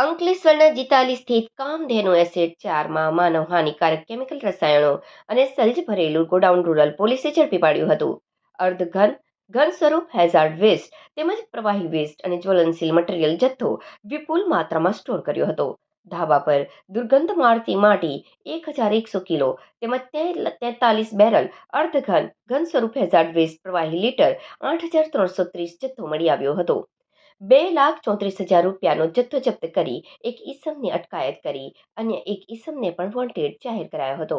અંકલેશ્વરના જીતાલી સ્થિત કામધેનુ એસેટ ચારમાં માનવ હાનિકારક કેમિકલ રસાયણો અને સલ્જ ભરેલું ગોડાઉન રૂરલ પોલીસે ઝડપી પાડ્યું હતું. અર્ધઘન ઘન સ્વરૂપ હેઝાર્ડ વેસ્ટ તેમજ પ્રવાહી વેસ્ટ અને જ્વલનશીલ મટીરીયલ જથ્થો વિપુલ માત્રામાં સ્ટોર કર્યો હતો. ધાબા પર દુર્ગંધ મારતી માટી એક હજાર એકસો કિલો તેમજ તેતાલીસ બેરલ અર્ધઘન ઘન સ્વરૂપ હેઝાર્ડ વેસ્ટ પ્રવાહી લીટર આઠ હજાર ત્રણસો ત્રીસ જથ્થો મળી આવ્યો હતો. બે લાખ ચોત્રીસ હજાર રૂપિયાનો જથ્થો જપ્ત કરી, એક ઈસમની અટકાયત કરી અન્ય એક ઈસમને પણ વોન્ટેડ જાહેર કરાયો હતો.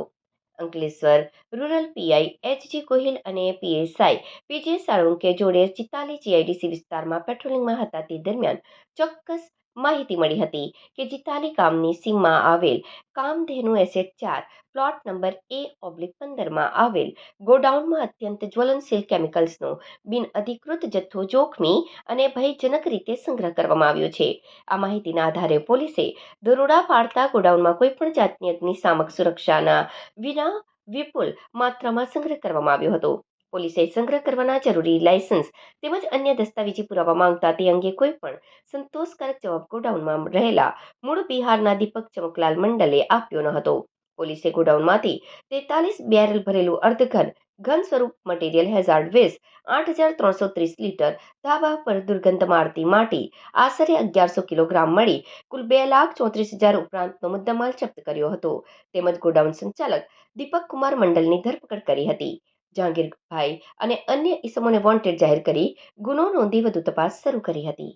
Ankleshwar, rural PI HG Gohil અને પીએસઆઈ પીજે સાળુંકે જોડે ચિતાલી જીઆઈડીસી વિસ્તારમાં પેટ્રોલિંગમાં હતા તે દરમિયાન ચોક્કસ માહિતી મળી હતી કે જીતાલી ગામની સીમમાં આવેલ કામધેનુ એસેટ ચાર, પ્લોટ નંબર એ ઓબ્લિક પંદરમાં આવેલ ગોડાઉનમાં અત્યંત જ્વલનશીલ કેમિકલ્સનો બિન અધિકૃત જથ્થો જોખમી અને ભયજનક રીતે સંગ્રહ કરવામાં આવ્યો છે. આ માહિતીના આધારે પોલીસે દરોડા પાડતા ગોડાઉનમાં કોઈપણ જાતની અગ્નિશામક સુરક્ષાના વિના વિપુલ માત્રામાં સંગ્રહ કરવામાં આવ્યો હતો. પોલીસે સંગ્રહ કરવાના જરૂરી લાયસન્સ તેમજ અન્ય દસ્તાવેજી પુરાવા માંગતા તે અંગે કોઈ પણ સંતોષકારક જવાબ ગોડાઉનમાં રહેલા મૂળ બિહારના દીપક ચમકલાલ મંડલે આપ્યો ન હતો. પોલીસે ગોડાઉનમાંથી તેતાલીસ બેરલ ભરેલું અર્ધઘન ઘન સ્વરૂપ મટીરિયલ હેઝાર્ડ વેસ્ટ આઠ હજાર ત્રણસો ત્રીસ લીટર ધાબા પર દુર્ગંધ મારતી માટી આશરે અગિયારસો કિલોગ્રામ મળી કુલ બે લાખ ચોત્રીસ હજાર ઉપરાંતનો મુદ્દામાલ જપ્ત કર્યો હતો. તેમજ ગોડાઉન સંચાલક દીપક કુમાર મંડલની ધરપકડ કરી હતી. જહાંગીરભાઈ અને અન્ય ઇસમોને વોન્ટેડ જાહેર કરી ગુનો નોંધી વધુ તપાસ શરૂ કરી હતી.